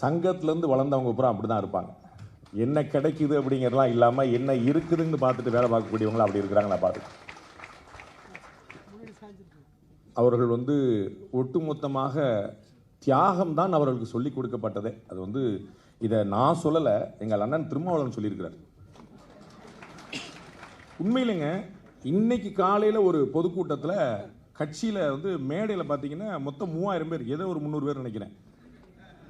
சங்கத்துலேருந்து வளர்ந்தவங்க பூரா அப்படி தான் இருப்பாங்க. என்ன கிடைக்குது அப்படிங்கிறதெல்லாம் இல்லாமல் என்ன இருக்குதுன்னு பார்த்துட்டு வேலை பார்க்கக்கூடியவங்களும் அப்படி இருக்கிறாங்க நான் பார்த்து அவர்கள் வந்து ஒட்டுமொத்தமாக தியாகம் தான் அவர்களுக்கு சொல்லிக் கொடுக்கப்பட்டதே. அது வந்து இதை நான் சொல்லலை எங்கள் அண்ணன் திருமாவளவன் சொல்லியிருக்கிறார். உண்மையிலேங்க இன்னைக்கு காலையில் ஒரு பொதுக்கூட்டத்தில் கட்சியில் வந்து மேடையில் பார்த்தீங்கன்னா மொத்தம் மூவாயிரம் பேர் ஏதோ ஒரு முந்நூறு பேர் நினைக்கிறேன்.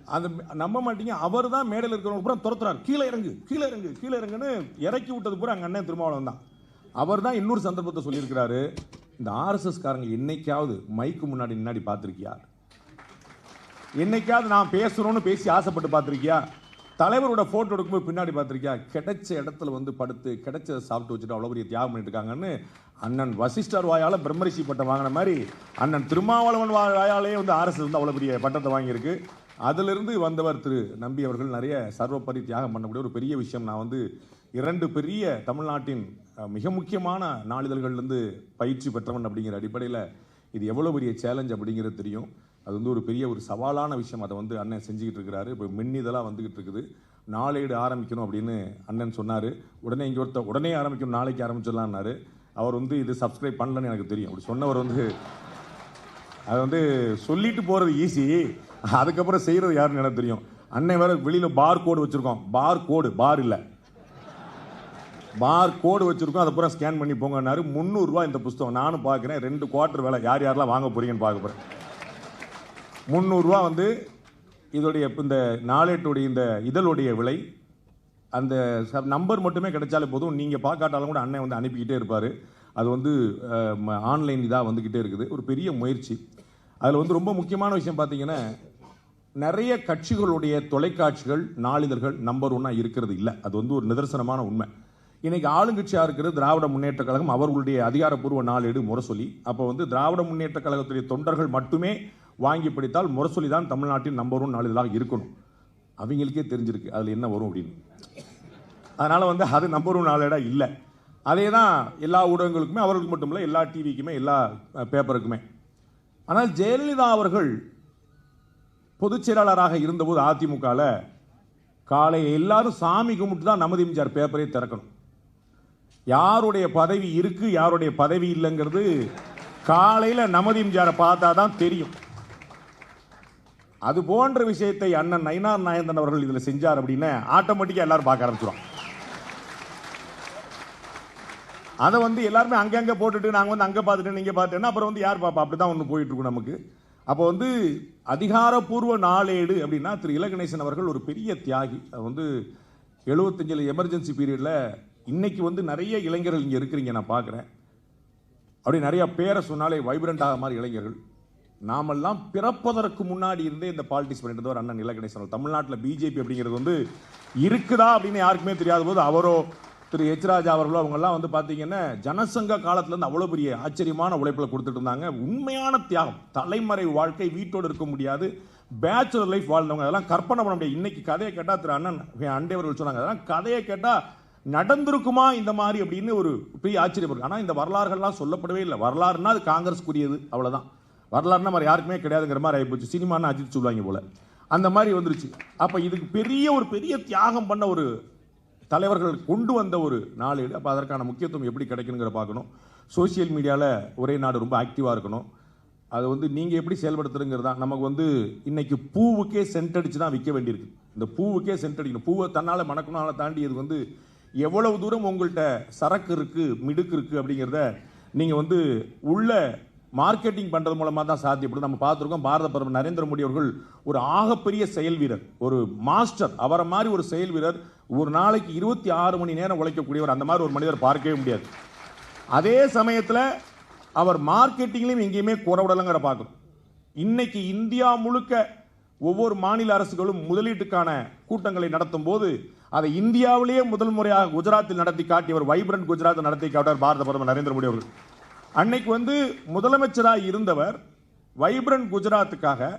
அந்த நம்ப மாட்டீங்க அவர் தான் மேடையில் இருக்கிறவங்க பூரா துரத்துறாரு. கீழே இறங்கு கீழே இறங்கு கீழே இறங்குன்னு இறக்கி விட்டது பூரா அங்கே அண்ணன் திருமாவளவன் தான். அவர் தான் இன்னொரு சந்தர்ப்பத்தை சொல்லியிருக்கிறாரு. இந்த ஆர்எஸ்எஸ் காரங்க என்னைக்காவது மைக்கு முன்னாடி முன்னாடி பார்த்துருக்கியா? என்னைக்காவது நான் பேசணும்னு பேசி ஆசைப்பட்டு பார்த்துருக்கியா? தலைவரோட ஃபோட்டோ எடுக்கும்போது பின்னாடி பார்த்துருக்கியா? கிடைச்ச இடத்துல வந்து படுத்து கிடைச்சதை சாப்பிட்டு வச்சுட்டு அவ்வளோ பெரிய தியாகம் பண்ணிட்டு இருக்காங்கன்னு அண்ணன் வசிஷ்டர் வாயால் பிரம்மரிஷி பட்டம் வாங்கின மாதிரி அண்ணன் திருமாவளவன் வா- வாயாலே வந்து ஆர்எஸ்எஸ் வந்து அவ்வளோ பெரிய பட்டத்தை வாங்கியிருக்கு. அதிலிருந்து வந்தவர் திரு நம்பி அவர்கள் நிறைய சர்வப்பரி தியாகம் பண்ணக்கூடிய ஒரு பெரிய விஷயம். நான் வந்து இரண்டு பெரிய தமிழ்நாட்டின் மிக முக்கியமான நாளிதழ்கள்லேருந்து பயிற்சி பெற்றவன் அப்படிங்கிற அடிப்படையில் இது எவ்வளோ பெரிய சேலஞ்ச் அப்படிங்கிறது தெரியும். அது வந்து ஒரு பெரிய ஒரு சவாலான விஷயம். அதை வந்து அண்ணன் செஞ்சுக்கிட்டு இருக்கிறாரு. இப்போ மின்னிதெல்லாம் வந்துக்கிட்டு இருக்குது. நாளேடு ஆரம்பிக்கணும் அப்படின்னு அண்ணன் சொன்னார். உடனே இங்கே ஒருத்தர் உடனே ஆரம்பிக்கணும் நாளைக்கு ஆரம்பிச்சிடலான்னாரு அவர் வந்து இது சப்ஸ்கிரைப் பண்ணலன்னு எனக்கு தெரியும். அப்படி சொன்னவர் வந்து அது வந்து சொல்லிட்டு போகிறது ஈஸி அதுக்கப்புறம் செய்கிறது யாருன்னு எனக்கு தெரியும். அன்னை வேற வெளியில் பார் கோடு வச்சுருக்கோம் பார் கோடு பார் இல்லை. பார் கோடு வச்சிருக்கோம் அதை பூரா ஸ்கேன் பண்ணி போங்கன்னாரு. முந்நூறுரூவா இந்த புஸ்தகம். நானும் பார்க்குறேன். ரெண்டு குவார்ட்டர் வேலை. யார் யாரெல்லாம் வாங்க போறீங்கன்னு பார்க்க போகிறேன் முந்நூறுரூவா வந்து இதோடைய இந்த நாளேட்டுடைய இந்த இதழுடைய விலை. அந்த நம்பர் மட்டுமே கிடைச்சாலே போதும். நீங்கள் பார்க்காட்டாலும் கூட அண்ணன் வந்து அனுப்பிக்கிட்டே இருப்பார். அது வந்து ஆன்லைன் இதாக வந்துக்கிட்டே இருக்குது. ஒரு பெரிய முயற்சி. அதில் வந்து ரொம்ப முக்கியமான விஷயம் பார்த்தீங்கன்னா நிறைய கட்சிகளுடைய தொலைக்காட்சிகள் நாளிதழ்கள் நம்பர் ஒன்னாக இருக்கிறது இல்லை. அது வந்து ஒரு நிதர்சனமான உண்மை. இன்னைக்கு ஆளுங்கட்சியாக இருக்கிறது திராவிட முன்னேற்ற கழகம் அவர்களுடைய அதிகாரப்பூர்வ நாளேடு முரசொலி. அப்போ வந்து திராவிட முன்னேற்ற கழகத்துடைய தொண்டர்கள் மட்டுமே வாங்கி படித்தால் முரசொலி தான் தமிழ்நாட்டின் நம்பர் ஒன் நாளிதழாக இருக்கணும். அவங்களுக்கே தெரிஞ்சிருக்கு அதில் என்ன வரும் அப்படின்னு. அதனால் வந்து அது நம்பர் ஒன் நாளேடாக இல்லை. அதே தான் எல்லா ஊடகங்களுக்குமே அவர்களுக்கு மட்டும் இல்லை எல்லா டிவிக்குமே எல்லா பேப்பருக்குமே ஆனால் ஜெயலலிதா அவர்கள் பொதுச் செயலாளராக இருந்தபோது அதிமுகவில் காலை எல்லாரும் சாமி கும்பிட்டு தான் நமது எம்ஜிஆர் பேப்பரே திறக்கணும். யாருடைய பதவி இருக்கு யாருடைய பதவி இல்லைங்கிறது காலையில் நமது எம்ஜிஆரை பார்த்தா தான் தெரியும். அது போன்ற விஷயத்தை அண்ணன் நயினார் நாயந்தன் அவர்கள் இதில் செஞ்சார் அப்படின்னு ஆட்டோமேட்டிக்காக எல்லாரும் பார்க்க ஆரம்பிச்சிடும் அதை வந்து எல்லாருமே அங்கங்கே போட்டுட்டு நாங்கள் வந்து அங்கே பார்த்துட்டு நீங்கள் பார்த்துட்டேன்னா அப்புறம் வந்து யார் பாப்பா அப்படி தான் ஒன்று போயிட்டுருக்கும் நமக்கு. அப்போ வந்து அதிகாரப்பூர்வ நாளேடு அப்படின்னா திரு இலகணேசன் அவர்கள் ஒரு பெரிய தியாகி. அது வந்து எழுபத்தஞ்சில் எமர்ஜென்சி பீரியடில் இன்னைக்கு வந்து நிறைய இளைஞர்கள் இங்கே இருக்கிறீங்க நான் பார்க்குறேன். அப்படி நிறைய பேரை சொன்னாலே வைப்ரண்ட் ஆக மாதிரி இளைஞர்கள். நாமெல்லாம் பிறப்பதற்கு முன்னாடி இருந்தே இந்த பாலிடிக்ஸ் பண்ணிட்டு இருந்தவர் அண்ணன் இலகணேசன் தமிழ்நாட்டில் பிஜேபி அப்படிங்கிறது வந்து இருக்குதா அப்படின்னு யாருக்குமே தெரியாத போது அவரோ திரு எச் ராஜா அவர்களோ அவங்கெல்லாம் வந்து பார்த்தீங்கன்னா ஜனசங்க காலத்துலேருந்து அவ்வளோ பெரிய ஆச்சரியமான உழைப்பில் கொடுத்துட்டு இருந்தாங்க. உண்மையான தியாகம் தலைமறை வாழ்க்கை வீட்டோடு இருக்க முடியாது பேச்சுலர் லைஃப் வாழ்ந்தவங்க. அதெல்லாம் கற்பனை பண்ண முடியாது. இன்னைக்கு கதையை கேட்டால் திரு அண்ணன் அண்டைவர்கள் சொன்னாங்க. அதெல்லாம் கதையை கேட்டால் நடந்திருக்குமா இந்த மாதிரி அப்படின்னு ஒரு பெரிய ஆச்சரியம் இருக்கு. ஆனால் இந்த வரலாறுகள்லாம் சொல்லப்படவே இல்லை. வரலாறுனா அது காங்கிரஸ்க்குரியது அவ்வளோதான் வரலாறுனா மாதிரி யாருக்குமே கிடையாதுங்கிற மாதிரி ஆகிப்போச்சு சினிமான்னு அஜித் சொல்லுவாங்க போல. அந்த மாதிரி வந்துருச்சு. அப்போ இதுக்கு பெரிய ஒரு பெரிய தியாகம் பண்ண ஒரு தலைவர்கள் கொண்டு வந்த ஒரு நாளேடு அப்போ அதற்கான முக்கியத்துவம் எப்படி கிடைக்கணுங்கிற பார்க்கணும். சோஷியல் மீடியாவில் ஒரே நாடு ரொம்ப ஆக்டிவாக இருக்கணும். அது வந்து நீங்கள் எப்படி செயல்படுத்துறங்கிறது தான் நமக்கு வந்து இன்னைக்கு பூவுக்கே சென்ட் அடித்து தான் விற்க வேண்டியிருக்கு. இந்த பூவுக்கே சென்ட் அடிக்கணும் பூவை தன்னால் மணக்கணும்னால தாண்டி இது வந்து எவ்வளவு தூரம் உங்கள்கிட்ட சரக்கு இருக்குது மிடுக்கு இருக்குது அப்படிங்கிறத நீங்கள் வந்து உள்ள மார்க்கெட்டிங் பண்ணுறது மூலமாக தான் சாத்தியப்படும் நம்ம பார்த்துருக்கோம் பாரத பிரதமர் நரேந்திர மோடி அவர்கள் ஒரு ஆகப்பெரிய செயல் வீரர் ஒரு மாஸ்டர். அவரை மாதிரி ஒரு செயல் வீரர் ஒரு நாளைக்கு இருபத்தி ஆறு மணி நேரம் உழைக்கக்கூடியவர். அந்த மாதிரி ஒரு மனிதர் பார்க்கவே முடியாது. அதே சமயத்தில் அவர் மார்க்கெட்டிங்லையும் எங்கேயுமே குறவிடலைங்கிற பார்க்கணும். இன்னைக்கு இந்தியா முழுக்க ஒவ்வொரு மாநில அரசுகளும் முதலீட்டுக்கான கூட்டங்களை நடத்தும் போது அதை இந்தியாவிலேயே முதல் முறையாக குஜராத்தில் நடத்தி காட்டியவர் வைப்ரண்ட் குஜராத் நடத்தி காட்டார் பாரத பிரதமர் நரேந்திர மோடி அவர்கள். அன்னைக்கு வந்து முதலமைச்சராக இருந்தவர் வைப்ரண்ட் குஜராத்துக்காக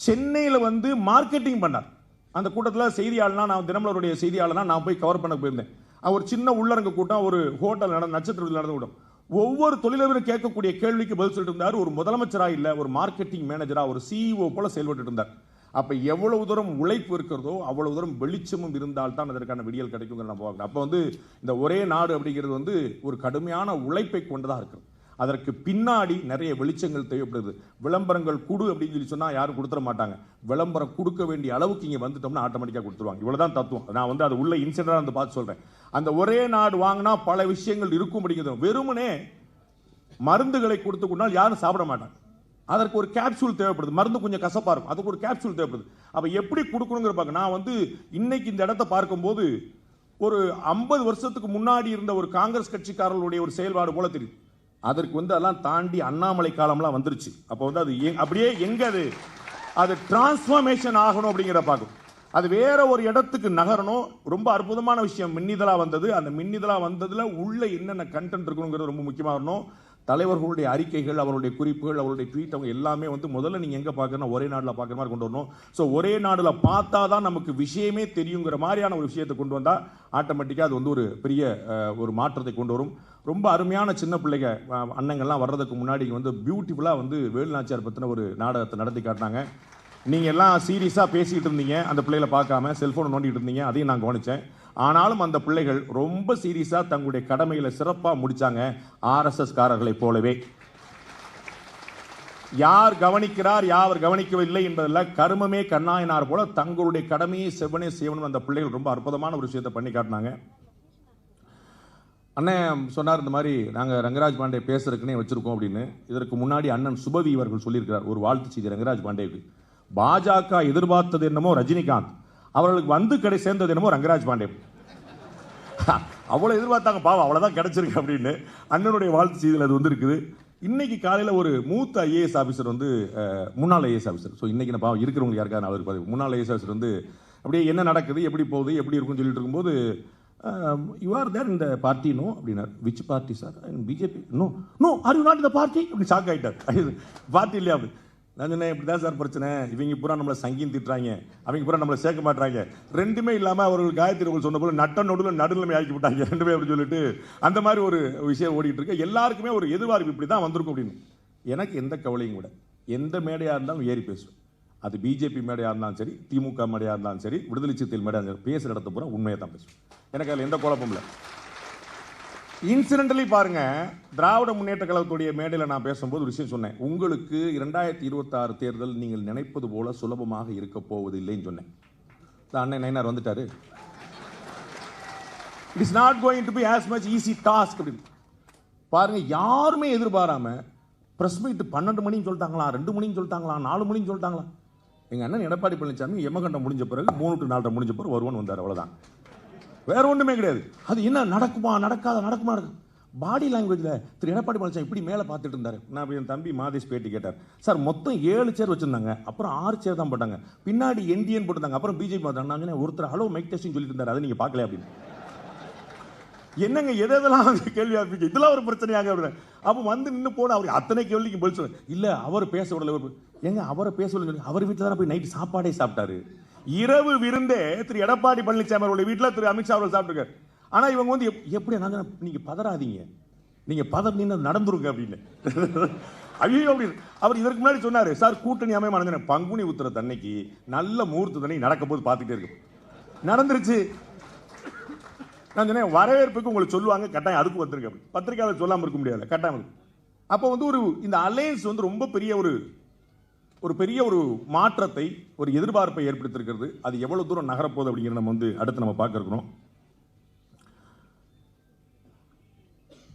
சென்னையில் வந்து மார்க்கெட்டிங் பண்ணார். அந்த கூட்டத்தில் செய்தியாளர்னா நான் தினமலருடைய செய்தியாளர்னா நான் போய் கவர் பண்ண போயிருந்தேன். அவர் ஒரு சின்ன உள்ளரங்க கூட்டம் ஒரு ஹோட்டல் நடந்த நட்சத்திரத்தில் நடந்த கூட்டம் ஒவ்வொரு தொழிலதிபரும் கேட்கக்கூடிய கேள்விக்கு பதில் சொல்லிட்டு இருந்தார். ஒரு முதலமைச்சராக இல்லை ஒரு மார்க்கெட்டிங் மேனேஜராக ஒரு சிஇஓ போல செயல்பட்டு இருந்தார். அப்போ எவ்வளவு தூரம் உழைப்பு இருக்கிறதோ அவ்வளவு தூரம் வெளிச்சமும் இருந்தால் தான் அதற்கான விடியல் கிடைக்குங்கிற நான் பார்க்கணும். அப்போ வந்து இந்த ஒரே நாடு அப்படிங்கிறது வந்து ஒரு கடுமையான உழைப்பை கொண்டதாக இருக்குது அதற்கு பின்னாடி நிறைய வெளிச்சங்கள் தேவைப்படுது. விளம்பரங்கள் குடு அப்படின்னு சொல்லி சொன்னால் யாரும் கொடுத்துட மாட்டாங்க. விளம்பரம் கொடுக்க வேண்டிய அளவுக்கு இங்கே வந்துட்டோம்னா ஆட்டோமேட்டிக்காக கொடுத்துருவாங்க. இவ்வளவுதான் தத்துவம். நான் வந்து அது உள்ள இன்சிடென்டாக வந்து பார்த்து சொல்கிறேன் அந்த ஒரே நாடு வாங்கினா பல விஷயங்கள் இருக்கும் அப்படிங்கிறது. வெறுமனே மருந்துகளை கொடுத்து கொண்டால் யாரும் சாப்பிட மாட்டாங்க. அதற்கு ஒரு கேப்சூல் தேவைப்படுது. மருந்து கொஞ்சம் கசப்பா இருக்கும். அதுக்கு ஒரு கேப்சூல் தேவைப்படுது. அப்போ எப்படி கொடுக்கணுங்கிற பார்க்க நான் வந்து இன்னைக்கு இந்த இடத்த பார்க்கும்போது ஒரு ஐம்பது வருஷத்துக்கு முன்னாடி இருந்த ஒரு காங்கிரஸ் கட்சிக்காரர்களுடைய ஒரு செயல்பாடு போல தெரியுது. அதற்கு வந்து அதெல்லாம் தாண்டி அண்ணாமலை காலம்லாம் வந்துருச்சு. அப்போ வந்து அது அப்படியே எங்க அது? அது டிரான்ஸ்ஃபார்மேஷன் ஆகணும் அப்படிங்கிற பார்க்கும். அது வேற ஒரு இடத்துக்கு நகரணும். ரொம்ப அற்புதமான விஷயம். மின்னிதழா வந்தது. அந்த மின்னிதழா வந்ததுல உள்ள என்னென்ன கண்டென்ட் இருக்கணுங்கிறது ரொம்ப முக்கியமாக இருக்கணும் தலைவர்களுடைய அறிக்கைகள் அவருடைய குறிப்புகள் அவருடைய ட்வீட் அவங்க எல்லாமே வந்து முதல்ல நீங்கள் எங்கே பார்க்கணும் ஒரே நாடில் பார்க்குற மாதிரி கொண்டு வரணும். ஸோ ஒரே நாடில் பார்த்தா தான் நமக்கு விஷயமே தெரியுங்கிற மாதிரியான ஒரு விஷயத்தை கொண்டு வந்தால் ஆட்டோமேட்டிக்காக அது வந்து ஒரு பெரிய ஒரு மாற்றத்தை கொண்டு வரும். ரொம்ப அருமையான சின்ன பிள்ளைங்க அன்னங்கள்லாம் அண்ணங்கள்லாம் வர்றதுக்கு முன்னாடி வந்து பியூட்டிஃபுல்லாக வந்து வேலுநாச்சியார் பற்றின ஒரு நாடகத்தை நடத்தி காட்டினாங்க. நீங்கள் எல்லாம் சீரியஸாக பேசிகிட்டு இருந்தீங்க அந்த பிள்ளைகளை பார்க்காம செல்ஃபோனை நோண்டிட்டு இருந்தீங்க அதையும் நான் கவனித்தேன் ஆனாலும் அந்த பிள்ளைகள் ரொம்ப சீரியஸாக தங்களுடைய கடமைகளை சிறப்பாக முடித்தாங்க ஆர்எஸ்எஸ்காரர்களை போலவே. யார் கவனிக்கிறார் யார் கவனிக்கவில்லை என்பதில் கருமமே கண்ணாயினார் போல தங்களுடைய கடமையை செவ்வனே செய்வனும் அந்த பிள்ளைகள் ரொம்ப அற்புதமான ஒரு விஷயத்தை பண்ணி காட்டினாங்க. அண்ணன் சொன்னார் இந்த மாதிரி நாங்கள் ரங்கராஜ் பாண்டே பேசுறதுக்குன்னே வச்சிருக்கோம் அப்படின்னு. இதற்கு முன்னாடி அண்ணன் சுபவி அவர்கள் சொல்லியிருக்கிறார் ஒரு வாழ்த்து செய்தி ரங்கராஜ் பாண்டேவுக்கு. பாஜக எதிர்பார்த்தது என்னமோ ரஜினிகாந்த். அவர்களுக்கு வந்து கடை சேர்ந்தது என்னமோ ரங்கராஜ் பாண்டே. அவ்வளோ எதிர்பார்த்தாங்க. பாவம் அவ்வளோதான் கிடைச்சிருக்கு அப்படின்னு அண்ணனுடைய வாழ்த்து செய்தியில் அது வந்துருக்குது. இன்னைக்கு காலையில் ஒரு மூத்த ஐஏஎஸ் ஆஃபீஸர் வந்து முன்னாள் ஐஏஎஸ் ஆஃபீஸர் ஸோ இன்றைக்கி நான் பாவம் இருக்கிறவங்க யாருக்காக நான் அவர் பதிவு முன்னாள் ஐஏஎஸ் ஆஃபீஸர் வந்து அப்படியே என்ன நடக்குது எப்படி போகுது எப்படி இருக்கும்னு சொல்லிட்டு இருக்கும்போது யூ ஆர் தேர் இந்த பார்ட்டி நோ அப்படின்னார். Which party sir BJP no no are you not இந்த பார்ட்டி அப்படி ஷாக் ஆகிட்டார் பார்ட்டி இல்லையா? அப்படி நான் சொன்னேன் இப்படி தான் சார் பிரச்சனை. இவங்க பூரா நம்மளை சங்கின்னு திட்டுறாங்க. அவங்க பூரா நம்மளை சேர்க்க மாட்டாங்க ரெண்டுமே இல்லாமல் அவர்கள் காயத்ரி அவர்கள் சொன்ன போல நட்ட நடுவில் நடுநிலைமை ஆக்கி விட்டாங்க. ரெண்டுமே அப்படின்னு சொல்லிட்டு அந்த மாதிரி ஒரு விஷயம் ஓடிட்டு இருக்கு. எல்லாருக்குமே ஒரு எதிர்பார்ப்பு இப்படி தான் வந்திருக்கும் அப்படின்னு. எனக்கு எந்த கவலையும் கூட. எந்த மேடையாக இருந்தாலும் ஏறி பேசும் அது பிஜேபி மேடையாக இருந்தாலும் சரி திமுக மேடையாக இருந்தாலும் சரி விடுதலை சிறுத்தைகள் மேடையாக இருந்தாலும் பேசுகிற இடத்த பூரா உண்மையை தான் பேசும் எனக்கு அதில் எந்த குழப்பமும் இல்லை. இன்சிடென்டலி பாருங்க திராவிட முன்னேற்ற கழகத்துடைய மேடையில் நான் பேசும்போது ஒரு விஷயம் சொன்னேன். உங்களுக்கு இரண்டாயிரத்தி இருபத்தாறு தேர்தல் நீங்கள் நினைப்பது போல சுலபமாக இருக்க போவதில்லைன்னு சொன்னேன். அண்ணன் நைனார் வந்துட்டாரு. It is not going to be as much easy task அப்படின்னு. பாருங்க யாருமே எதிர்பாராம பிரஸ் மீட் பன்னெண்டு மணின்னு சொல்லிட்டாங்களா ரெண்டு மணின்னு சொல்லிட்டாங்களா நாலு மணின்னு சொல்லிட்டாங்களா? எங்கள் அண்ணன் எடப்பாடி பழனிசாமி எமகண்டம் முடிஞ்ச பிறகு மூணு டு நாலரை முடிஞ்ச பிறகு வருவான்னு வந்தார் அவ்வளோதான் வேற ஒண்ணுமே கிடையாது. அது என்ன நடக்குமா நடக்காத நடக்குமா நடக்கும் பாடி லாங்குவேஜ்ல திரு எடப்பாடி பழனிசாமி இப்படி மேலே பார்த்துட்டு இருந்தாரு. நான் என் தம்பி மாதேஷ் பேட்டி கேட்டார். சார் மொத்தம் ஏழு சேர் வச்சிருந்தாங்க. அப்புறம் ஆறு சேர் தான் போட்டாங்க. பின்னாடி என்டிஎன் போட்டிருந்தாங்க. அப்புறம் பிஜேபி பார்த்தாங்க நான் சொன்னேன், ஒருத்தர் ஹலோ மைக் டெஸ்டிங் சொல்லிட்டு இருந்தார். அதை நீங்கள் பார்க்கல அப்படின்னு. என்னங்க எதெல்லாம் கேள்வி ஆரம்பிச்சு? இதெல்லாம் ஒரு பிரச்சனையாக அப்படின்னு. அப்போ வந்து நின்று போன அவர் அத்தனை கேள்விக்கு பதில் சொல்ல இல்ல அவர் பேச விடல. இவர் ஏங்க அவரை பேச விடல சொல்லி அவர் வீட்டில் தானே போய் நைட்டு சாப்பாடே சாப்பிட்டாரு. இரவு விருந்தே திரு எடப்பாடி பழனிசாமி அவருடைய வீட்டில் திரு அமித்ஷா அவர்கள் சாப்பிட்டுருக்காரு. ஆனால் இவங்க வந்து எப்படி நாங்கள் நீங்கள் பதறாதீங்க. நீங்கள் பதற நின்று நடந்துருங்க அப்படின்னு. ஐயோ அப்படின்னு அவர் இதற்கு முன்னாடி சொன்னார் சார் கூட்டணி அமைய மறந்தேன் பங்குனி உத்திர தன்னைக்கு நல்ல முகூர்த்த தண்ணி நடக்கும் போது பார்த்துட்டே இருக்கும். நடந்துருச்சு. நான் சொன்னேன் வரவேற்புக்கு உங்களுக்கு சொல்லுவாங்க கட்டாயம் அதுக்கு வந்திருக்க பத்திரிகையாளர் சொல்லாமல் இருக்க முடியாது கட்டாயம் அப்போ வந்து ஒரு இந்த அலையன்ஸ் வந்து ரொம்ப பெரிய ஒரு ஒரு பெரிய ஒரு மாற்றத்தை ஒரு எதிர்பார்ப்பை ஏற்படுத்தியிருக்கிறது. அது எவ்வளவு தூரம் நகரப்போகுது அப்படிங்கிறத நம்ம வந்து அடுத்து நம்ம பார்க்க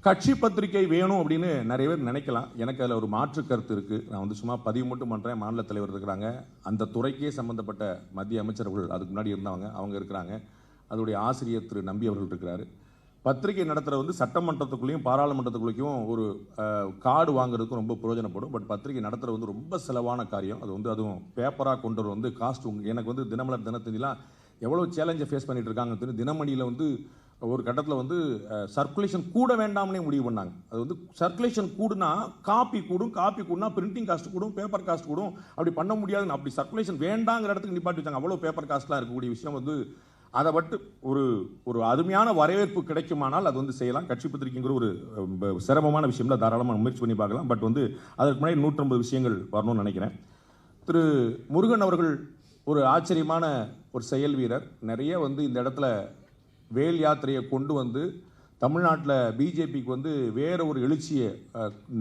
கட்சி பத்திரிகை வேணும் அப்படின்னு நிறைய பேர் நினைக்கலாம். எனக்கு அதில் ஒரு மாற்று கருத்து இருக்குது நான் வந்து சும்மா பதிவு மட்டும் பண்ணுறேன் மாநில தலைவர் இருக்கிறாங்க. அந்த துறைக்கே சம்மந்தப்பட்ட மத்திய அமைச்சர்கள் அதுக்கு முன்னாடி இருந்தவங்க அவங்க இருக்கிறாங்க. அதோடைய ஆசிரியர் திரு நம்பி அவர்கள் இருக்கிறாரு. பத்திரிகை நடத்துகிற வந்து சட்டமன்றத்துக்குள்ளேயும் பாராளுமன்றத்துக்குள்ளேயும் ஒரு கார்டு வாங்குறதுக்கும் ரொம்ப பிரயோஜனப்படும். பட் பத்திரிகை நடத்துகிற வந்து ரொம்ப செலவான காரியம். அது வந்து அதுவும் பேப்பராக கொண்டு வர வந்து காஸ்ட் எனக்கு வந்து தினமலர் தினத்தந்திலாம் எவ்வளோ சேலஞ்சை ஃபேஸ் பண்ணிகிட்டு இருக்காங்க தெரியும் தினமணியில் வந்து ஒரு கட்டத்தில் வந்து சர்க்குலேஷன் கூட வேண்டாம்னே முடிவு பண்ணாங்க. அது வந்து சர்க்குலேஷன் கூடுனா காப்பி கூடும் காப்பி கூடுனா பிரிண்டிங் காஸ்ட் கூடும் பேப்பர் காஸ்ட் கூடும். அப்படி பண்ண முடியாதுன்னு அப்படி சர்க்குலேஷன் வேண்டாங்கிற இடத்துக்கு நிப்பாட்டி வச்சாங்க. அவ்வளோ பேப்பர் காஸ்ட்லாம் இருக்கக்கூடிய விஷயம் வந்து அதை பட்டு ஒரு ஒரு அருமையான வரவேற்பு கிடைக்குமானால் அது வந்து செய்யலாம். கட்சி பத்திரிகைங்கிற ஒரு சிரமமான விஷயம்ல தாராளமாக முயற்சி பண்ணி பார்க்கலாம். பட் வந்து அதற்கு முன்னாடி நூற்றம்பது விஷயங்கள் வரணும்னு நினைக்கிறேன். திரு முருகன் அவர்கள் ஒரு ஆச்சரியமான ஒரு செயல் வீரர். நிறைய வந்து இந்த இடத்துல வேல் யாத்திரையை கொண்டு வந்து தமிழ்நாட்டில் பிஜேபிக்கு வந்து வேற ஒரு எழுச்சியை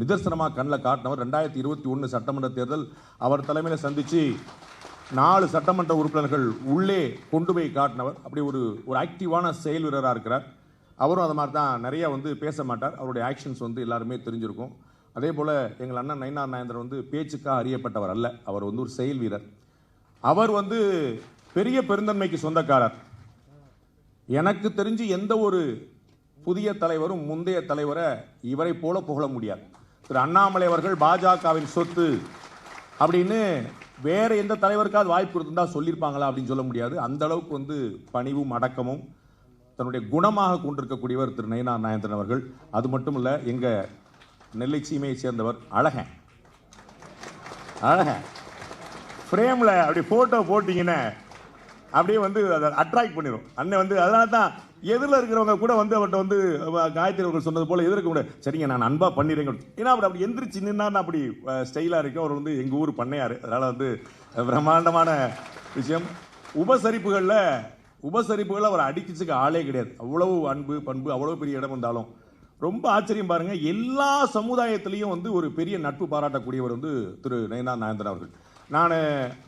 நிதர்சனமாக கண்ணில் காட்டினவர். ரெண்டாயிரத்தி இருபத்தி ஒன்று சட்டமன்ற தேர்தல் அவர் தலைமையில் சந்தித்து நாலு சட்டமன்ற உறுப்பினர்கள் உள்ளே கொண்டு போய் காட்டினவர். அப்படி ஒரு ஒரு ஆக்டிவான செயல் வீரராக இருக்கிறார். அவரும் அது மாதிரி தான் நிறைய வந்து பேச மாட்டார். அவருடைய ஆக்ஷன்ஸ் வந்து எல்லாருமே தெரிஞ்சிருக்கும். அதே போல் எங்கள் அண்ணன் நயினார் நாயந்திரன் வந்து பேச்சுக்காக அறியப்பட்டவர் அல்ல. அவர் வந்து ஒரு செயல் வீரர். அவர் வந்து பெரிய பெருந்தன்மைக்கு சொந்தக்காரர். எனக்கு தெரிஞ்சு எந்த ஒரு புதிய தலைவரும் முந்தைய தலைவரை இவரை போல புகழ முடியாது. திரு அண்ணாமலை அவர்கள் பாஜகவின் சொத்து அப்படின்னு வேற எந்த தலைவருக்காவது வாய்ப்பு இருந்தா சொல்லியிருப்பாங்களா அப்படின்னு சொல்ல முடியாது. அந்த அளவுக்கு வந்து பணிவும் அடக்கமும் தன்னுடைய குணமாக கொண்டிருக்கக்கூடியவர் திரு நயனா நாயந்திரன் அவர்கள். அது மட்டும் இல்ல எங்க நெல்லை சீமையை சேர்ந்தவர் அழகன். அழகன். ஃப்ரேம்ல அப்படி போட்டோ போட்டீங்கன்னா அப்படியே வந்து அதை அட்ராக்ட் பண்ணிடும் அண்ணன் வந்து அதனால தான் எதிரில் இருக்கிறவங்க கூட வந்து அவர்கிட்ட வந்து காயத்ரி அவர்கள் சொன்னது போல் எதிர்க்க கூட சரிங்க நான் அன்பாக பண்ணிடுறேங்க. ஏன்னா அப்படி அப்படி எந்திரிச்சு நின்னா அப்படி ஸ்டைலாக இருக்கும் அவர் வந்து எங்கள் ஊர் பண்ணையார். அதனால் வந்து பிரம்மாண்டமான விஷயம். உபசரிப்புகளில் உபசரிப்புகளில் அவர் அடிக்கிச்சுக்க ஆளே கிடையாது. அவ்வளவு அன்பு பண்பு அவ்வளோ பெரிய இடம் இருந்தாலும் ரொம்ப ஆச்சரியம் பாருங்கள் எல்லா சமுதாயத்திலையும் வந்து ஒரு பெரிய நட்பு பாராட்டக்கூடியவர் வந்து திரு நயனா நாயந்தன் அவர்கள். நான்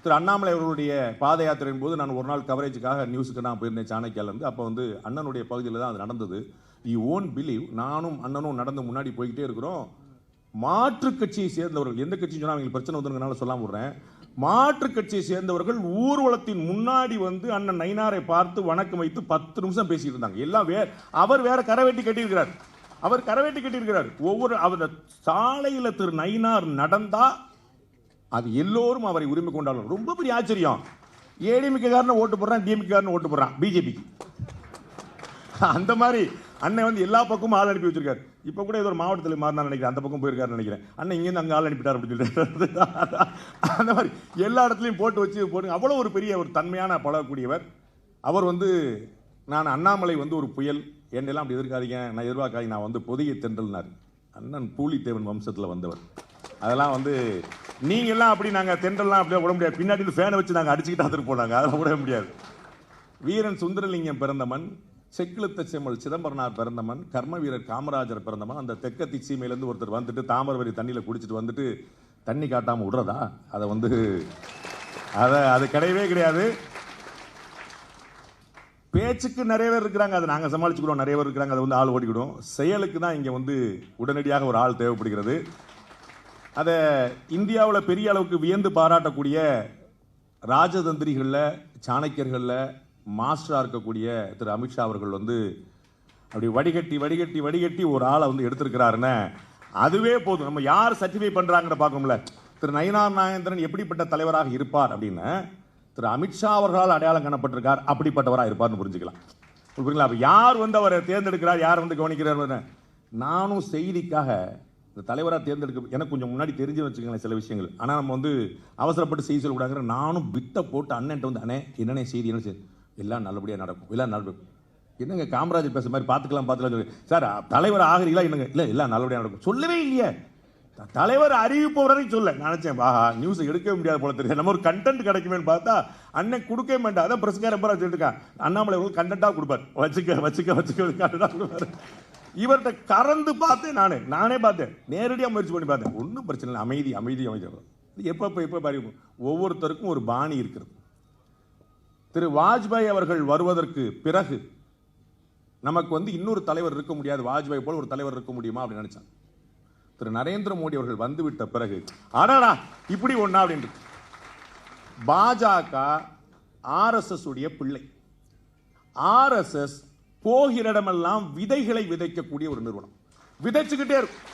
திரு அண்ணாமலை அவர்களுடைய பாத யாத்திரையின் போது நான் ஒரு நாள் கவரேஜுக்காக நியூஸுக்கு நான் போயிருந்தேன் சாணக்கியாலேருந்து அப்போ வந்து அண்ணனுடைய பகுதியில் தான் அது நடந்தது. யூ ஓன் பிலீவ் நானும் அண்ணனும் நடந்து முன்னாடி போய்கிட்டே இருக்கிறோம். மாற்று கட்சியை சேர்ந்தவர்கள் எந்த கட்சி சொன்னால் அவங்களுக்கு பிரச்சனை வந்துருங்கனால சொல்லாம விடுறேன். மாற்று கட்சியை சேர்ந்தவர்கள் ஊர்வலத்தின் முன்னாடி வந்து அண்ணன் நைனாரை பார்த்து வணக்கம் வைத்து பத்து நிமிஷம் பேசிட்டு இருந்தாங்க. எல்லாம் வேற அவர் வேற கரவேட்டி கட்டியிருக்கிறார். அவர் கரவேட்டி கட்டியிருக்கிறார். ஒவ்வொரு அவர் சாலையில் திரு நைனார் நடந்தா அது எல்லோரும் அவரை உரிமை கொண்டாடும் ரொம்ப பெரிய ஆச்சரியம். ஏடிஎம்கே ஓட்டு போடுறான் டிஎம்கே ஓட்டு போடுறான் பிஜேபிக்கு அந்த மாதிரி அண்ணன் வந்து எல்லா பக்கமும் ஆள் அனுப்பி வச்சிருக்காரு. இப்போ கூட ஏதோ ஒரு மாவட்டத்தில் மாறினான்னு நினைக்கிறேன். அந்த பக்கம் போயிருக்காருன்னு நினைக்கிறேன். அண்ணன் இங்கேருந்து அங்கே ஆள் அனுப்பிட்டார் அப்படின்னு சொல்லிட்டு. அந்த மாதிரி எல்லா இடத்துலையும் போட்டு வச்சு போட்டு அவ்வளோ ஒரு பெரிய ஒரு தன்மையான பழகக்கூடியவர். அவர் வந்து நான் அண்ணாமலை வந்து ஒரு புயல். என்னெல்லாம் அப்படி எதிர்க்காதீங்க. நான் எதிர்பார்க்காதீங்க. நான் வந்து புதிய தென்றல்னார். அண்ணன் பூலித்தேவன் வம்சத்தில் வந்தவர். அதெல்லாம் வந்து நீங்க எல்லாம் அப்படி நாங்க தென்றலாம் அப்படியே விட முடியாது. பின்னாடி ஃபேனை வச்சு நாங்க அடிச்சுக்கிட்டு அதுக்கு போனாங்க. அதெல்லாம் விட முடியாது. வீரன் சுந்தரலிங்கம் பிறந்தமன் செக்கிழுத்த செம்மல் சிதம்பரனார் பிறந்தமன் கர்ம வீரர் காமராஜர் பிறந்தமன் அந்த தெக்கத்தி சீமையிலேருந்து ஒருத்தர் வந்துட்டு தாமரவரி தண்ணியில் குடிச்சிட்டு வந்துட்டு தண்ணி காட்டாமல் விடுறதா? அதை வந்து அதை அது கிடையவே கிடையாது. பேச்சுக்கு நிறைய பேர் இருக்கிறாங்க. அதை நாங்கள் சமாளிச்சுக்கிறோம். நிறைய பேர் இருக்கிறாங்க. அதை வந்து ஆள் ஓடிக்கிடும். செயலுக்கு தான் இங்கே வந்து உடனடியாக ஒரு ஆள் தேவைப்படுகிறது. அதை இந்தியாவில் பெரிய அளவுக்கு வியந்து பாராட்டக்கூடிய ராஜதந்திரிகளில் சாணக்கியர்களில் மாஸ்டராக இருக்கக்கூடிய திரு அமித்ஷா அவர்கள் வந்து அப்படி வடிகட்டி வடிகட்டி வடிகட்டி ஒரு ஆளை வந்து எடுத்திருக்கிறாருன்னு. அதுவே போதும். நம்ம யார் சர்டிஃபை பண்ணுறாங்கன்னு பார்க்கணும்ல திரு நயினார் நாயந்திரன் எப்படிப்பட்ட தலைவராக இருப்பார் அப்படின்னு திரு அமித்ஷா அவர்களால் அடையாளம் காணப்பட்டிருக்கார். அப்படிப்பட்டவராக இருப்பார்னு புரிஞ்சுக்கலாம். புரியுங்களா அப்போ யார் வந்து அவரை தேர்ந்தெடுக்கிறார்? யார் வந்து கவனிக்கிறார்? நானும் செய்திக்காக இந்த தலைவராக தேர்ந்தெடுக்க எனக்கு கொஞ்சம் முன்னாடி தெரிஞ்சு வச்சுக்கோங்களேன் சில விஷயங்கள். ஆனால் நம்ம வந்து அவசரப்பட்டு செய்தி சொல்லக்கூடாங்கிற நானும் பிட்டை போட்டு அண்ணன்ட்ட வந்து அண்ணே என்னென்ன செய்தி என்ன செய்தி? எல்லாம் நல்லபடியாக நடக்கும். எல்லாம் நடக்கும் என்னங்க காமராஜர் பேசுகிற மாதிரி பார்த்துக்கலாம் பார்த்துக்கலாம் சொல்லி. சார் தலைவர் ஆகிறீங்களா என்னங்க? இல்லை எல்லாம் நல்லபடியாக நடக்கும். சொல்லவே இல்லையே. தலைவர் அறிவிப்பு வரைக்கும் சொல்ல. நினைச்சேன் ஆஹா நியூஸ் எடுக்கவே முடியாது போல தெரியும் நம்ம ஒரு கண்டென்ட் கிடைக்குமேன்னு பார்த்தா அண்ணன் கொடுக்கவே மாட்டேன் அதான் பிரஸ்கார எப்போ சொல்லிருக்கான் அண்ணாமலை கண்டென்ட்டாக கொடுப்பார். வச்சுக்க வச்சுக்க வச்சுக்க கண்டென்ட்டாக கொடுப்பாரு. இவர்கிட்ட கறந்து பார்த்தேன் நானே. நானே பார்த்தேன். நேரடியாக முயற்சி பண்ணி பார்த்தேன். ஒன்றும் பிரச்சனை இல்லை. அமைதி அமைதி அமைச்சர் எப்போ எப்போ பாரு. ஒவ்வொருத்தருக்கும் ஒரு பாணி இருக்கிறது. திரு வாஜ்பாய் அவர்கள் வருவதற்கு பிறகு நமக்கு வந்து இன்னொரு தலைவர் இருக்க முடியாது. வாஜ்பாய் போல ஒரு தலைவர் இருக்க முடியுமா அப்படின்னு நினைச்சாங்க. திரு நரேந்திர மோடி அவர்கள் வந்துவிட்ட பிறகு அடடா இப்படி ஒண்ணா அப்படின்னு. பாஜக ஆர்எஸ்எஸ் உடைய பிள்ளை. ஆர்எஸ்எஸ் போகிற இடமெல்லாம் விதைகளை விதைக்கக்கூடிய ஒரு நிறுவனம். விதைச்சுக்கிட்டே இருக்கும்.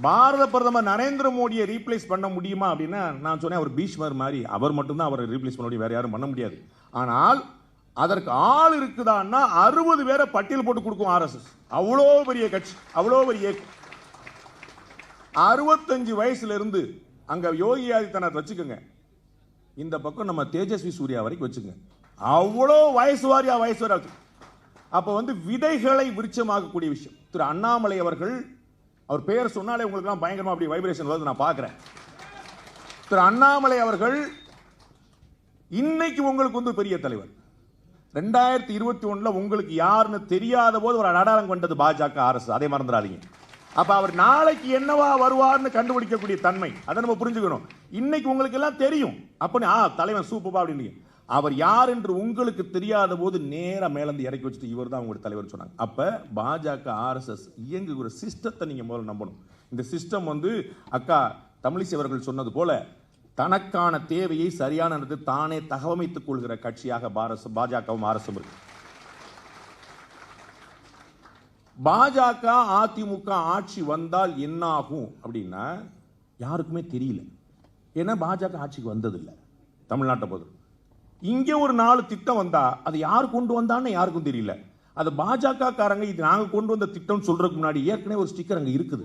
பாரத பிரதமர் நரேந்திர மோடியை ரீப்ளேஸ் பண்ண முடியுமா அப்படின்னா நான் சொன்னேன் அவர் பீஷ்மர் மாதிரி. அவர் மட்டும்தான் அவரை ரீப்ளேஸ் பண்ண முடியும் வேற யாரும் பண்ண முடியாது. ஆனால் அதற்கு ஆள் இருக்குதான்னா அறுபது பேரை பட்டியல் போட்டு கொடுக்கும் ஆர்எஸ்எஸ் அவ்வளோ பெரிய கட்சி அவ்வளோ பெரிய இயக்கம். அறுபத்தஞ்சு வயசுல இருந்து அங்க யோகி ஆதித்யநாத் வச்சுக்கோங்க. இந்த பக்கம் நம்ம தேஜஸ்வி சூர்யா வரைக்கும் வச்சுக்கோங்க. அவ்வளோ வயசு வாரியா வயசு வாரியா அப்போ வந்து விதைகளை விருட்சமாகக்கூடிய விஷயம். திரு அண்ணாமலை அவர்கள் அவர் பெயர் சொன்னாலே உங்களுக்குலாம் பயங்கரமாக அப்படி வைப்ரேஷன் வருது நான் பார்க்குறேன். திரு அண்ணாமலை அவர்கள் இன்னைக்கு உங்களுக்கு வந்து பெரிய தலைவர். ரெண்டாயிரத்தி இருபத்தி ஒண்ணுல உங்களுக்கு யாருன்னு தெரியாத போது ஒரு அடையாளம் கொண்டது பாஜக அரசு அதை மறந்துடாதீங்க. அப்போ அவர் நாளைக்கு என்னவா வருவார்னு கண்டுபிடிக்கக்கூடிய தன்மை அதை நம்ம புரிஞ்சுக்கணும். இன்னைக்கு உங்களுக்கு எல்லாம் தெரியும் அப்படின்னு ஆ தலைவன் சூப்பரா அப்படின்னு அவர் யார் என்று உங்களுக்கு தெரியாத போது நேராக மேலேருந்து இறக்கி வச்சுட்டு இவர் தான் உங்களுடைய தலைவர் சொன்னாங்க. அப்போ பாஜக ஆர்எஸ்எஸ் இயங்குகிற சிஸ்டத்தை நீங்கள் முதல்ல நம்பணும். இந்த சிஸ்டம் வந்து அக்கா தமிழிசை அவர்கள் சொன்னது போல தனக்கான தேவையை சரியான நேரத்தில் தானே தகவமைத்துக் கொள்கிற கட்சியாக பாரஸ் பாஜகவும் அரசும் இருக்கு. பாஜக அதிமுக ஆட்சி வந்தால் என்ன ஆகும் அப்படின்னா யாருக்குமே தெரியல. ஏன்னா பாஜக ஆட்சிக்கு வந்ததில்லை தமிழ்நாட்டை பொறுத்து இங்கே ஒரு நாலு திட்டம் வந்தா அது யார் கொண்டு வந்தான்னு யாருக்கும் தெரியல. அது பாஜக காரங்க இது நாங்க கொண்டு வந்த திட்டம் சொல்றதுக்கு முன்னாடி ஏற்கனவே ஒரு ஸ்டிக்கர் அங்கே இருக்குது.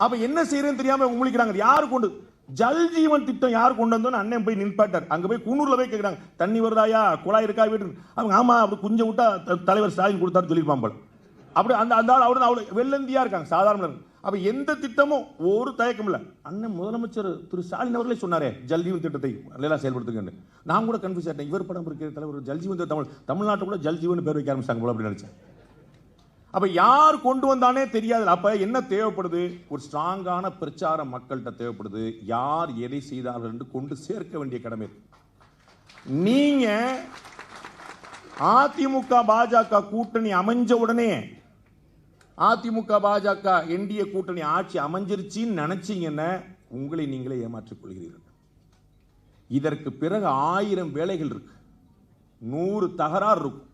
அப்ப என்ன செய்யறேன்னு தெரியாம முழிக்கிறாங்க யாரு கொண்டு ஜல் ஜீவன் திட்டம் யார் கொண்டு வந்தோன்னு அண்ணன் போய் நின்பாட்டார் அங்க போய் குன்னூர்ல போய் கேக்குறாங்க தண்ணி வருதாயா குழாய் இருக்கா வீட்டு அவங்க ஆமா அப்படி குஞ்ச விட்டா த- தலைவர் ஸ்டாலின் கொடுத்தாரு சொல்லியிருப்பான் அப்படி அந்த அந்த ஆள் அவரு அவ்வளவு வெள்ளந்தியா இருக்காங்க சாதாரண அப்ப எந்த திட்டமும் ஒரு தயக்கம் இல்ல. அண்ணன் முதலமைச்சர் திரு ஸ்டாலின் அவர்களே சொன்னாரே ஜல்ஜீவன் திட்டத்தை நல்லா செயல்படுத்துங்கன்னு. நான் கூட கன்ஃபியூஸ் ஆயிட்டேன். இவர் படம் இருக்கிற தலைவர் ஜல்ஜீவன் திட்டம் தமிழ் தமிழ்நாட்டு கூட ஜல் பேர் வைக்க ஆரம்பிச்சாங்க போல அப்படின்னு நினைச்சேன். அப்ப யார் கொண்டு வந்தானே தெரியாது. அப்ப என்ன தேவைப்படுது? ஒரு ஸ்ட்ராங்கான பிரச்சாரம் மக்கள்கிட்ட தேவைப்படுது. யார் எதை செய்தார்கள் என்று கொண்டு சேர்க்க வேண்டிய கடமை. நீங்கள் நீங்க அதிமுக பாஜக கூட்டணி அமைஞ்ச உடனே அதிமுக பாஜக என்டிஏ கூட்டணி ஆட்சி அமைஞ்சிருச்சின்னு நினைச்சீங்கன்னா உங்களை நீங்களே ஏமாற்றிக் கொள்கிறீர்கள் இதற்கு பிறகு ஆயிரம் வேலைகள் இருக்கு. நூறு தகராறு இருக்கும்.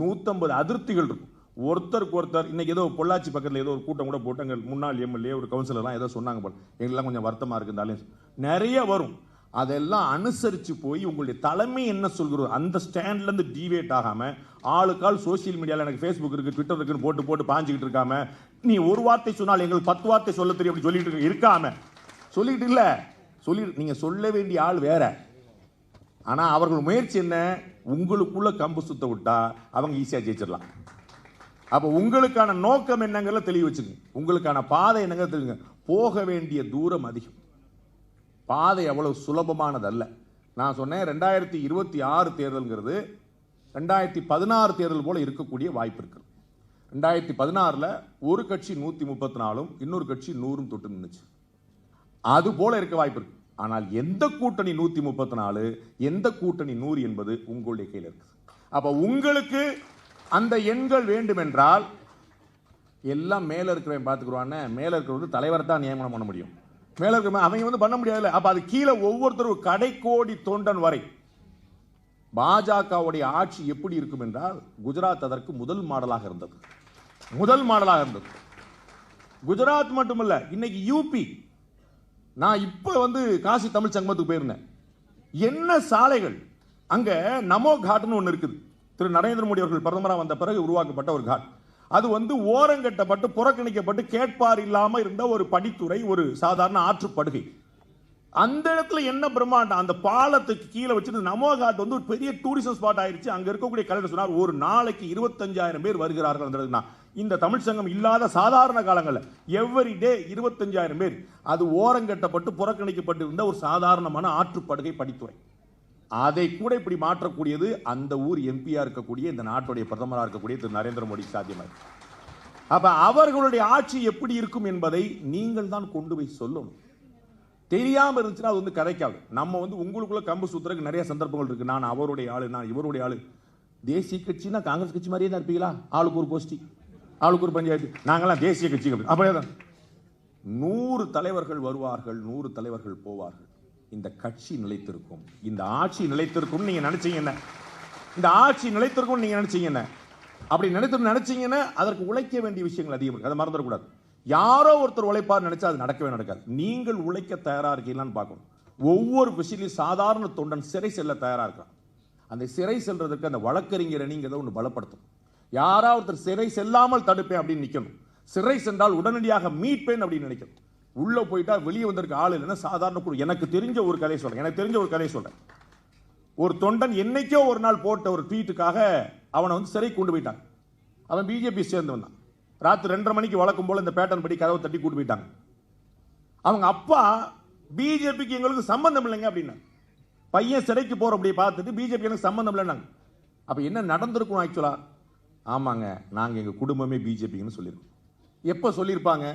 நூத்தம்பது அதிருப்திகள் இருக்கும். ஒருத்தருக்கு ஒருத்தர் இன்னைக்கு ஏதோ பொள்ளாச்சி பக்கத்தில் ஏதோ ஒரு கூட்டம் கூட போட்டாங்க முன்னாள் எம்எல்ஏ ஒரு கவுன்சிலர்லாம் ஏதோ சொன்னாங்க போல. எங்களுக்குலாம் கொஞ்சம் வருத்தமாக இருக்கு நிறைய வரும். அதெல்லாம் அனுசரித்து போய் உங்களுடைய தலைமை என்ன சொல்கிறோம் அந்த ஸ்டாண்ட்லேருந்து டிவேட் ஆகாமல் ஆளுக்கால் சோஷியல் மீடியாவில் எனக்கு ஃபேஸ்புக் இருக்குது ட்விட்டர் இருக்குன்னு போட்டு போட்டு பாஞ்சிக்கிட்டு இருக்காம நீ ஒரு வார்த்தை சொன்னால் எங்களுக்கு பத்து வார்த்தை சொல்ல தெரியும் அப்படின்னு சொல்லிட்டு இருக்க- இருக்காம. சொல்லிட்டு இல்ல. சொல்லி நீங்கள் சொல்ல வேண்டிய ஆள் வேற. ஆனால் அவர்கள் முயற்சி என்ன? உங்களுக்குள்ள கம்பு சுத்த விட்டா அவங்க ஈஸியாக ஜெயிச்சிடலாம். அப்போ உங்களுக்கான நோக்கம் என்னங்கிறத தெளிவு வச்சுங்க உங்களுக்கான பாதை என்னங்க தெரியுங்க போக வேண்டிய தூரம் அதிகம். பாதை அவ்வளவு சுலபமானது அல்ல நான் சொன்னேன் ரெண்டாயிரத்தி இருபத்தி ஆறு தேர்தல்ங்கிறது ரெண்டாயிரத்தி பதினாறு தேர்தல் போல் இருக்கக்கூடிய வாய்ப்பு இருக்குது ரெண்டாயிரத்தி பதினாறில் ஒரு கட்சி நூற்றி முப்பத்தி நாலும் இன்னொரு கட்சி நூறும் தொட்டு நின்றுச்சு அது போல் இருக்க வாய்ப்பு இருக்கு. ஆனால் எந்த கூட்டணி நூற்றி முப்பத்தி நாலு எந்த கூட்டணி நூறு என்பது உங்களுடைய கையில் இருக்குது அப்போ உங்களுக்கு அந்த எண்கள் வேண்டுமென்றால் எல்லாம் மேல இருக்கிறவன் பார்த்துக்குருவானே மேல இருக்கிறவங்க தலைவர் தான் நியமனம் பண்ண முடியும். மேல இருக்க அவங்க வந்து பண்ண முடியாதுல்ல. அப்ப அது கீழே ஒவ்வொருத்தரும் கடைக்கோடி தொண்டன் வரை. பாஜகவுடைய ஆட்சி எப்படி இருக்கும் என்றால் குஜராத் அதற்கு முதல் மாடலாக இருந்தது. முதல் மாடலாக இருந்தது. குஜராத் மட்டுமல்ல இன்னைக்கு யூபி நான் இப்ப வந்து காசி தமிழ் சங்கமத்துக்கு போயிருந்தேன். என்ன சாலைகள்? அங்க நமோ காட்னு ஒன்று இருக்குது. திரு. நரேந்திர மோடி அவர்கள் பிரதமராக வந்த பிறகு உருவாக்கப்பட்ட ஒரு காட். அது வந்து ஓரங்கட்டப்பட்டு புறக்கணிக்கப்பட்டு கேட்பார் இல்லாமல் இருந்த ஒரு படித்துறை ஒரு சாதாரண ஆற்றுப்படுகை அந்த இடத்துல என்ன பிரம்மாண்டம்? அந்த பாலத்துக்கு கீழே வச்சிருந்து நமோ காட் வந்து ஒரு பெரிய டூரிசம் ஸ்பாட் ஆயிடுச்சு அங்க இருக்கக்கூடிய கலெக்டர் சொன்னார் ஒரு நாளைக்கு இருபத்தஞ்சாயிரம் பேர் வருகிறார்கள். அந்த இந்த தமிழ் சங்கம் இல்லாத சாதாரண காலங்களில் எவ்ரி டே இருபத்தஞ்சாயிரம் பேர். அது ஓரங்கட்டப்பட்டு புறக்கணிக்கப்பட்டு இருந்த ஒரு சாதாரணமான ஆற்றுப்படுகை படித்துறை. அதை கூட இப்படி மாற்றக்கூடியது அந்த ஊர் எம்பியா இருக்கக்கூடிய இந்த நாட்டுடைய பிரதமராக இருக்கக்கூடிய திரு. நரேந்திர மோடி சாத்தியமாக அப்ப அவர்களுடைய ஆட்சி எப்படி இருக்கும் என்பதை நீங்கள் தான் கொண்டு போய் சொல்லணும். தெரியாம இருந்துச்சுன்னா அது வந்து கதைக்காது. நம்ம வந்து உங்களுக்குள்ள கம்பு சுத்துறதுக்கு நிறைய சந்தர்ப்பங்கள் இருக்கு. நான் அவருடைய ஆளு நான் இவருடைய ஆளு. தேசிய கட்சினா காங்கிரஸ் கட்சி மாதிரியே தான் இருப்பீங்களா? ஆளுக்கு ஒரு கோஷ்டி ஆளுக்கு ஒரு பஞ்சாயத்து. நாங்கெல்லாம் தேசிய கட்சிகள். அப்படியே தான் நூறு தலைவர்கள் வருவார்கள் நூறு தலைவர்கள் போவார்கள். இந்த கட்சி நிலைத்திருக்கும். இந்த ஆட்சி நிலைத்திருக்கும் நீங்க நினைச்சீங்க என்ன? இந்த ஆட்சி நிலைத்திருக்கும் நீங்க நினைச்சீங்க என்ன? அப்படி நினைத்து நினைச்சீங்கன்னா அதற்கு உழைக்க வேண்டிய விஷயங்கள் அதிகம் இருக்கு. அதை மறந்துடக்கூடாது. யாரோ ஒருத்தர் உழைப்பார் நினைச்சா அது நடக்கவே நடக்காது. நீங்கள் உழைக்க தயாரா இருக்கீங்களான்னு பார்க்கணும். ஒவ்வொரு விஷயத்திலையும் சாதாரண தொண்டன் சிறை செல்ல தயாரா இருக்கான். அந்த சிறை செல்றதுக்கு அந்த வழக்கறிஞர் அணிங்கிறத ஒன்று பலப்படுத்தும் யாராவது ஒருத்தர் சிறை செல்லாமல் தடுப்பேன் அப்படின்னு நிற்கணும் சிறை சென்றால் உடனடியாக மீட்பேன் அப்படின்னு நினைக்கணும். உள்ள போயிட்டா வெளியே வந்திருக்க ஆள் இல்லைன்னா சாதாரண குழு எனக்கு தெரிஞ்ச ஒரு கதை சொல்றேன். எனக்கு தெரிஞ்ச ஒரு கதை சொல்றேன். ஒரு தொண்டன் என்னைக்கோ ஒரு நாள் போட்ட ஒரு ட்வீட்டுக்காக அவனை வந்து சிறை கொண்டு போயிட்டாங்க. அவன் பிஜேபி சேர்ந்தவன் தான். ராத்திரி ரெண்டரை மணிக்கு வழக்கம் போல இந்த பேட்டர்ன் படி கதவை தட்டி கூட்டு போயிட்டாங்க. அவங்க அப்பா பிஜேபிக்கு எங்களுக்கு சம்பந்தம் இல்லைங்க அப்படின்னா. பையன் சிறைக்கு போகிற அப்படி பார்த்துட்டு பிஜேபி எனக்கு சம்பந்தம் இல்லைன்னாங்க. அப்போ என்ன நடந்திருக்கும் ஆக்சுவலாக ஆமாங்க நாங்கள் எங்கள் குடும்பமே பிஜேபிக்குன்னு சொல்லியிருக்கோம். எப்போ சொல்லியிருப்பாங்க?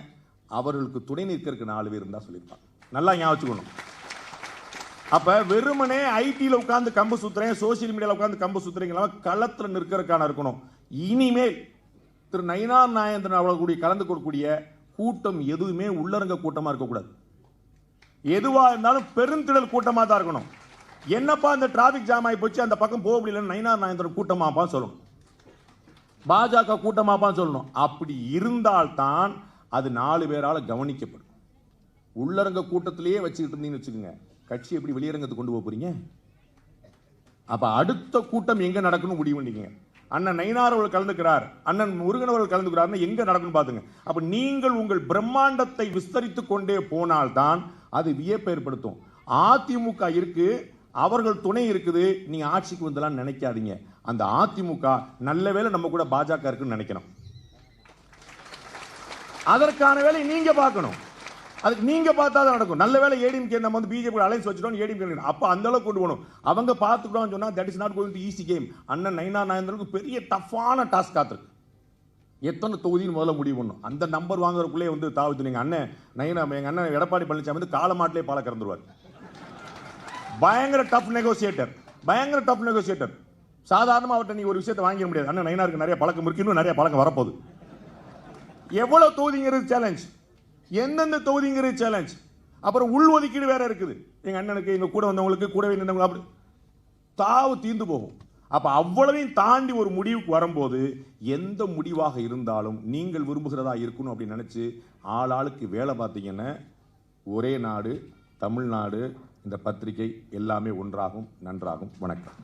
அவர்களுக்கு துணை நிற்கிறதுக்கு நாலு பேர் இருந்தால் சொல்லியிருப்பாங்க. நல்லா ஞாபகம் அப்போ அப்ப வெறுமனே ஐடியில் உட்காந்து கம்பு சுத்துறேன் சோசியல் மீடியாவில் உட்காந்து கம்பு சுத்துறீங்களா களத்தில் நிற்கிறதுக்கான இருக்கணும். இனிமேல் திரு நயினார் நாயந்திரன் அவர்கள் கூடிய கலந்து கொள்ளக்கூடிய கூட்டம் எதுவுமே உள்ளரங்க கூட்டமாக இருக்கக்கூடாது. எதுவாக இருந்தாலும் பெருந்திடல் கூட்டமாக தான் இருக்கணும். என்னப்பா அந்த டிராபிக் ஜாம் ஆகி போச்சு அந்த பக்கம் போக முடியலன்னு நயினார் நாயந்திரன் கூட்டமாப்பான்னு சொல்லணும். பாஜக கூட்டமாப்பான்னு சொல்லணும். அப்படி இருந்தால்தான் அது நாலு பேரால் கவனிக்கப்படும். உள்ளரங்க கூட்டத்திலேயே வச்சுக்கிட்டு இருந்தீங்கன்னு வச்சுக்கோங்க. கட்சி எப்படி வெளியரங்கத்துக்கு கொண்டு போக போறீங்க? அப்ப அடுத்த கூட்டம் எங்க நடக்கணும் முடிவு பண்ணிக்கங்க அண்ணன் நயினார் அவர்கள் கலந்துக்கிறார். அண்ணன் முருகன் அவர்கள் கலந்துக்கிறார்னு எங்க நடக்கும் பாத்துங்க. அப்ப நீங்கள் உங்கள் பிரம்மாண்டத்தை விஸ்தரித்துக் கொண்டே போனால்தான் அது வியப்பை ஏற்படுத்தும். அதிமுக இருக்கு அவர்கள் துணை இருக்குது நீங்க ஆட்சிக்கு வந்தலாம் நினைக்காதீங்க. அந்த அதிமுக நல்ல வேளை நம்ம கூட பாஜக இருக்குன்னு நினைக்கணும். அதற்கான வேலை நீங்க பார்க்கணும். அதுக்கு நீங்க பார்த்தா தான் நடக்கும். நல்ல வேலை ஏடிஎம்கே நம்ம வந்து பிஜேபி அலைன்ஸ் வச்சுட்டோம் ஏடிஎம்கே அப்ப அந்த அளவுக்கு கொண்டு போகணும். அவங்க பார்த்துக்கிட்டோம் சொன்னா that is not going to easy game அண்ணன் நைனா நாயந்தருக்கு பெரிய டஃப்பான டாஸ்க் காத்திருக்கு. எத்தனை தொகுதின்னு முதல்ல முடிவு பண்ணும் அந்த நம்பர் வாங்குறதுக்குள்ளே வந்து தாவுத்து நீங்க அண்ணன் நைனா எங்க அண்ணன் எடப்பாடி பழனிசாமி வந்து காலமாட்டிலே பால கறந்துருவார். பயங்கர டஃப் நெகோசியேட்டர் பயங்கர டஃப் நெகோசியேட்டர் சாதாரணமாக அவர்கிட்ட நீங்க ஒரு விஷயத்தை வாங்கிட முடியாது. அண்ணன் நைனாருக்கு நிறைய பழக்கம் இருக்கு. இன்னும் நிறைய பழக்கம் வரப்போகுது. எவ்வளவு தொகுதிங்கிறது சேலஞ்ச் எந்தெந்த தொகுதிங்கிறது சேலஞ்ச் அப்புறம் உள் ஒதுக்கீடு வேற இருக்குது. எங்க அண்ணனுக்கு எங்க கூட வந்தவங்களுக்கு கூடவே நின்றவங்க அப்படி. தாவு தீந்து போகும். அப்ப அவ்வளவையும் தாண்டி ஒரு முடிவுக்கு வரும்போது எந்த முடிவாக இருந்தாலும் நீங்கள் விரும்புகிறதா இருக்கணும் அப்படின்னு நினைச்சு ஆளாளுக்கு வேலை பார்த்தீங்கன்னா ஒரே நாடு தமிழ்நாடு இந்த பத்திரிகை எல்லாமே ஒன்றாகும் நன்றாகும். வணக்கம்.